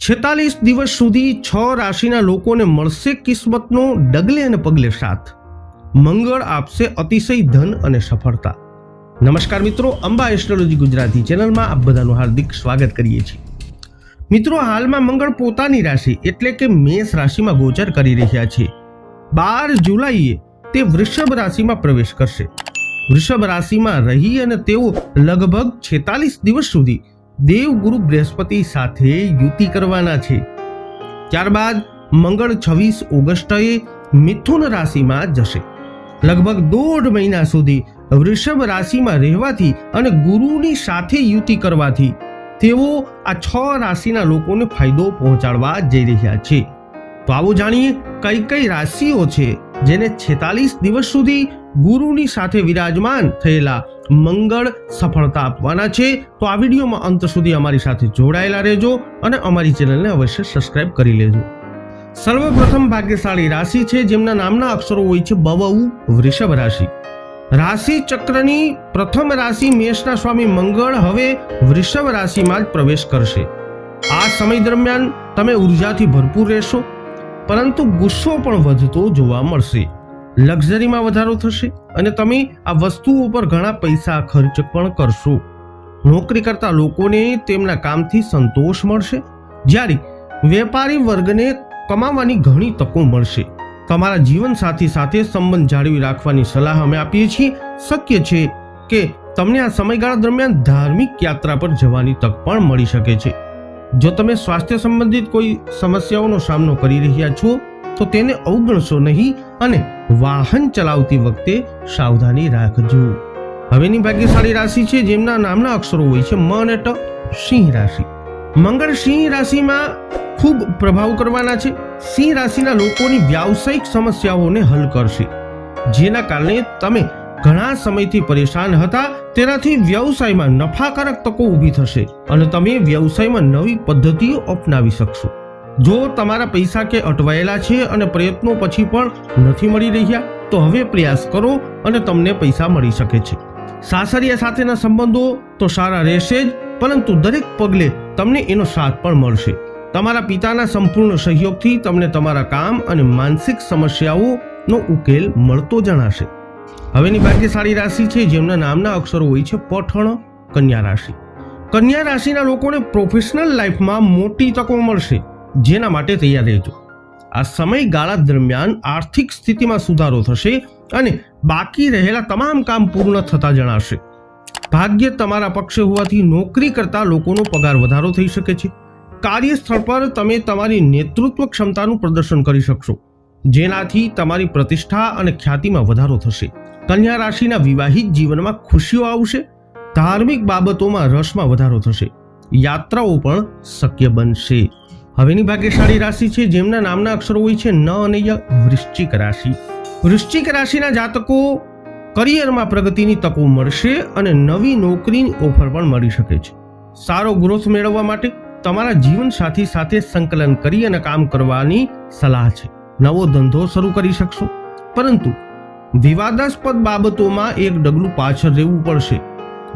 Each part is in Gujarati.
છેતાલીસ દિવસ સુધી છ રાશિના લોકોને મળશે કિસ્મતનો ડગલે અને પગલે સાથ. મંગળ આપશે અતિશય ધન અને સફળતા. નમસ્કાર મિત્રો, અંબા એસ્ટ્રોલોજી ગુજરાતી ચેનલમાં આપ બધાનું હાર્દિક સ્વાગત કરીએ છીએ. મિત્રો, હાલમાં મંગળ પોતાની રાશિ એટલે કે મેષ રાશિમાં ગોચર કરી રહ્યા છે. બાર જુલાઈએ તે વૃષભ રાશિમાં પ્રવેશ કરશે. વૃષભ રાશિમાં રહી અને તેઓ લગભગ છેતાલીસ દિવસ સુધી દેવગુરુ બૃહસ્પતિ સાથે યુતિ કરવાના છે. ત્યારબાદ મંગળ છવ્વીસ ઓગસ્ટએ મિથુન રાશિમાં જશે. લગભગ દોઢ મહિના સુધી વૃષભ રાશિમાં રહેવાથી અને ગુરુની સાથે યુતિ કરવાથી તેઓ આ છ રાશિના લોકોને ફાયદો પહોંચાડવા જઈ રહ્યા છે. તો આવો જાણીએ કઈ કઈ રાશિઓ છે જેને છેતાલીસ દિવસ સુધી ગુરુની સાથે વિરાજમાન થયેલા મંગળ સફળતા આપવાના છે, તો આ વિડીયોમાં અંત સુધી અમારી સાથે જોડાયેલા રહેજો અને અમારી ચેનલને અવશ્ય સબસ્ક્રાઇબ કરી લેજો. સર્વપ્રથમ ભાગ્યશાળી રાશિ છે, જેમના નામના અક્ષરો હોય છે બવઉ વૃષભ રાશિ. રાશિ ચક્રની પ્રથમ રાશિ મેષના સ્વામી મંગળ હવે વૃષભ રાશિમાં જ પ્રવેશ કરશે. આ સમય દરમિયાન તમે ઉર્જાથી ભરપૂર રહેશો. પરંતુ ગુસ્સો પણ વધતો જોવા મળશે. લક્ઝરીમાં વધારો થશે અને તમે આ વસ્તુઓ પર ઘણા પૈસા ખર્ચ પણ કરશો. નોકરી કરતા લોકોને તેમના કામથી સંતોષ મળશે. જ્યારે વેપારી વર્ગને કમાવાની ઘણી તકો મળશે. તમારા જીવન સાથી સાથે સંબંધ જાળવી રાખવાની સલાહ અમે આપીએ છીએ. શક્ય છે કે તમને આ સમયગાળા દરમિયાન ધાર્મિક યાત્રા પર જવાની તક પણ મળી શકે છે. જો તમે સ્વાસ્થ્ય સંબંધિત કોઈ સમસ્યાઓનો સામનો કરી રહ્યા છો, તો તેને અવગણશો નહીં અને વાહન ચલાવતી વખતે સાવધાની રાખજો. હવેની ભાગ્યશાળી રાશિ છે જેમના નામના અક્ષરો હોય છે મ અને ટ. સિંહ રાશિ. મંગળ સિંહ રાશિમાં ખૂબ પ્રભાવ કરવાના છે. સિંહ રાશિના લોકોની વ્યાવસાયિક સમસ્યાઓને હલ કરશે. જેના કારણે તમે ઘણા સમયથી પરેશાન હતા તેનાથી વ્યવસાયમાં નફાકારક તકો ઊભી થશે અને તમે વ્યવસાયમાં નવી પદ્ધતિઓ અપનાવી શકશો. જો તમારા પૈસા કે અટવાયેલા છે અને પ્રયત્નો પછી પણ નથી મળી રહ્યા, તો હવે પ્રયાસ કરો અને તમને પૈસા મળી શકે છે. સાસરિયા સાથેના સંબંધો તો સારા રહેશે જ, પરંતુ દરેક પગલે તમને એનો સાથ પણ મળશે. તમારા પિતાના સંપૂર્ણ સહયોગથી તમને તમારા કામ અને માનસિક સમસ્યાઓનો ઉકેલ મળતો જણાશે. હવેની ભાગ્યશાળી રાશિ છે, જેમના નામના અક્ષરો હોય છે, પઠણ કન્યા રાશિ. કન્યા રાશિના લોકોને પ્રોફેશનલ લાઈફમાં મોટી તકો મળશે. જેના માટે તૈયાર રહેજો. આ સમયગાળા દરમિયાન આર્થિક સ્થિતિમાં સુધારો થશે અને બાકી રહેલા તમામ કામ પૂર્ણ થતા જણાશે. ભાગ્ય તમારા પક્ષે હોવાથી નોકરી કરતા લોકોનો પગાર વધારો થઈ શકે છે. કાર્યસ્થળ પર તમે તમારી નેતૃત્વ ક્ષમતાનું પ્રદર્શન કરી શકશો. જેનાથી તમારી પ્રતિષ્ઠા અને ખ્યાતિમાં વધારો થશે. કન્યા રાશિના વિવાહિત જીવનમાં ખુશીઓ આવશે, ધાર્મિક બાબતોમાં રસમાં વધારો થશે, યાત્રાઓ પણ શક્ય બનશે. હવેની ભાગ્યશાળી રાશિ છે, જેમના નામના અક્ષરો હોય છે, ન અને ય, વૃશ્ચિક રાશિ. વૃશ્ચિક રાશિના જાતકો કરિયરમાં પ્રગતિની તકો મળશે અને નવી નોકરીની ઓફર પણ મળી શકે છે. સારો ગ્રોથ મેળવવા માટે તમારા જીવનસાથી સાથે સંકલન કરી અને કામ કરવાની સલાહ છે. નવો ધંધો શરૂ કરી શકશો. પરંતુ વિવાદાસ્પદ બાબતોમાં એક ડગલું પાછળ રહેવું પડશે.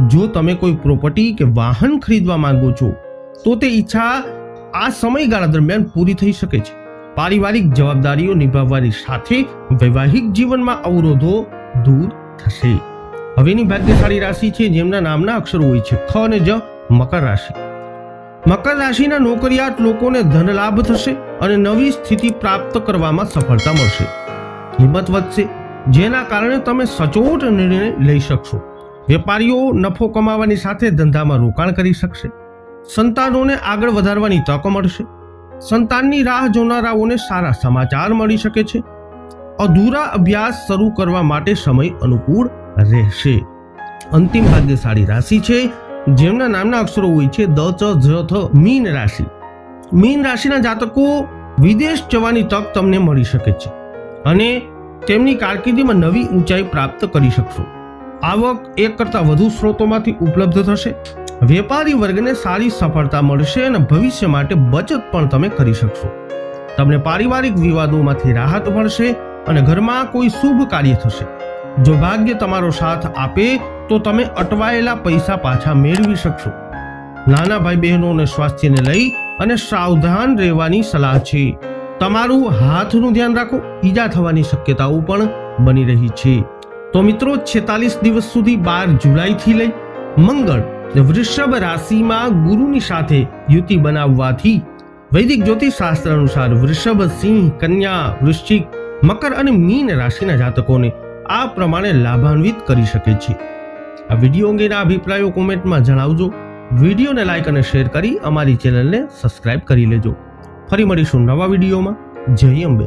જો તમે કોઈ પ્રોપર્ટી કે વાહન ખરીદવા માંગો છો, તો તે ઈચ્છા આ સમયગાળા દરમિયાન પૂરી થઈ શકે છે. પારિવારિક જવાબદારીઓ નિભાવવાની સાથે વૈવાહિક જીવનમાં અવરોધો દૂર થશે. હવેની ભાગ્યશાળી રાશિ છે, જેમના નામના અક્ષરો હોય છે, ખ અને જ મકર રાશિ. મકર રાશિના નોકરિયાત લોકોને ધન લાભ થશે અને નવી સ્થિતિ પ્રાપ્ત કરવામાં સફળતા મળશે. હિંમત વધશે, જેના કારણે તમે સચોટ નિર્ણય લઈ શકશો. વેપારીઓ નફો કમાવાની સાથે ધંધામાં રોકાણ કરી શકશે. સંતાનોને આગળ વધારવાની તક મળશે. સંતાનની રાહ જોનારાઓને સારા સમાચાર મળી શકે છે. અધૂરા અભ્યાસ શરૂ કરવા માટે સમય અનુકૂળ રહેશે. અંતિમ ભાગ્યશાળી રાશિ છે જેમના નામના અક્ષરો હોય છે દ, ચ જ થ, મીન રાશિ. મીન રાશિના જાતકો વિદેશ જવાની તક તમને મળી શકે છે અને તેમની કારકિર્દીમાં નવી ઊંચાઈ પ્રાપ્ત કરી શકશો. આવક એક કરતાં વધુ સ્ત્રોતોમાંથી ઉપલબ્ધ થશે, વેપારી વર્ગને સારી સફળતા મળશે અને ભવિષ્ય માટે બચત પણ તમે કરી શકશો. તમને પારિવારિક વિવાદોમાંથી રાહત મળશે અને ઘરમાં કોઈ શુભ કાર્ય થશે. જો ભાગ્ય તમારો સાથ આપે, તો તમે અટવાયેલા પૈસા પાછા મેળવી શકશો. નાના ભાઈ બહેનોને સ્વાસ્થ્યને લઈ અને સાવધાન રહેવાની સલાહ છે. તમારું હાથનું ધ્યાન રાખો. ઈજા થવાની શક્યતાઓ પણ બની રહી છે. તો મિત્રો, છેતાલીસ દિવસ સુધી બાર જુલાઈથી લઈ મંગળ વૃષભ રાશિમાં ગુરુની સાથે યુતિ બનાવવાથી વૈદિક જ્યોતિષ શાસ્ત્ર અનુસાર વૃષભ સિંહ, કન્યા, વૃશ્ચિક, મકર અને મીન રાશિના જાતકોને આ પ્રમાણે લાભાન્વિત કરી શકે છે. આ વીડિયો અંગેના અભિપ્રાયો કોમેન્ટમાં જણાવજો. વિડીયોને લાઇક અને શેર કરી અમારી ચેનલને સબસ્ક્રાઇબ કરી લેજો. ફરી મળીશું નવા વિડીયોમાં. જય અંબે.